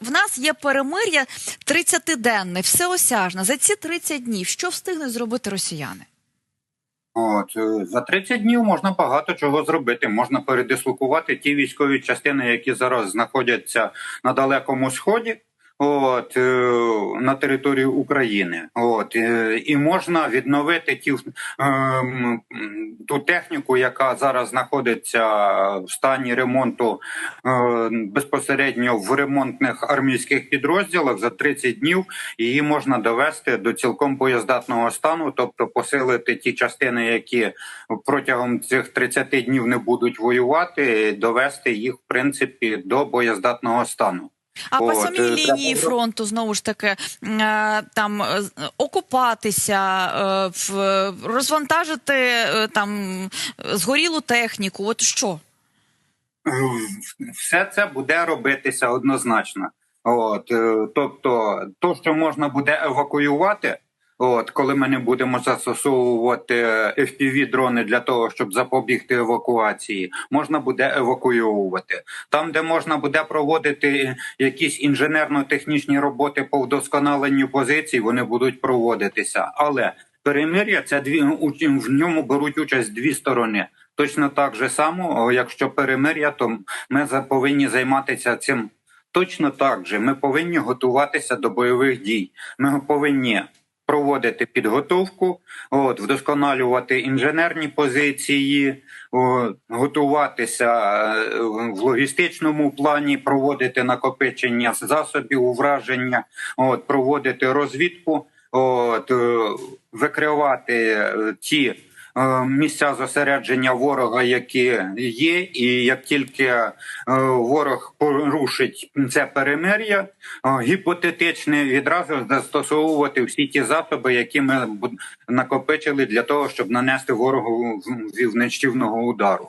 В нас є перемир'я 30-денне, всеосяжне. За ці 30 днів що встигнуть зробити росіяни? От за 30 днів можна багато чого зробити. Можна передислокувати ті військові частини, які зараз знаходяться на далекому сході. От е, на території України, от е, і можна відновити ті ем, ту техніку, яка зараз знаходиться в стані ремонту е, безпосередньо в ремонтних армійських підрозділах за 30 днів. Її можна довести до цілком боєздатного стану, тобто посилити ті частини, які протягом цих 30 днів не будуть воювати, довести їх в принципі до боєздатного стану. А по От, самій е, лінії треба- фронту знову ж таки е, там е, окупатися, розвантажити там згорілу техніку. От що? все це буде робитися однозначно. От, тобто, то, що можна буде евакуювати, от, коли ми не будемо застосовувати fpv дрони для того, щоб запобігти евакуації, можна буде евакуювати. Там, де можна буде проводити якісь інженерно-технічні роботи по вдосконаленню позицій, вони будуть проводитися. Але перемир'я це дві в ньому беруть участь дві сторони. Точно так же само, якщо перемир'я, то ми повинні займатися цим. Точно так же ми повинні готуватися до бойових дій. Ми повинні проводити підготовку, от вдосконалювати інженерні позиції, от, готуватися е, в логістичному плані, проводити накопичення засобів ураження, от проводити розвідку, от е, викривати е, ті місця зосередження ворога, які є, і як тільки е, ворог порушить це перемир'я, е, гіпотетичне відразу застосовувати всі ті засоби, які ми накопичили для того, щоб нанести ворогу в- в- удару.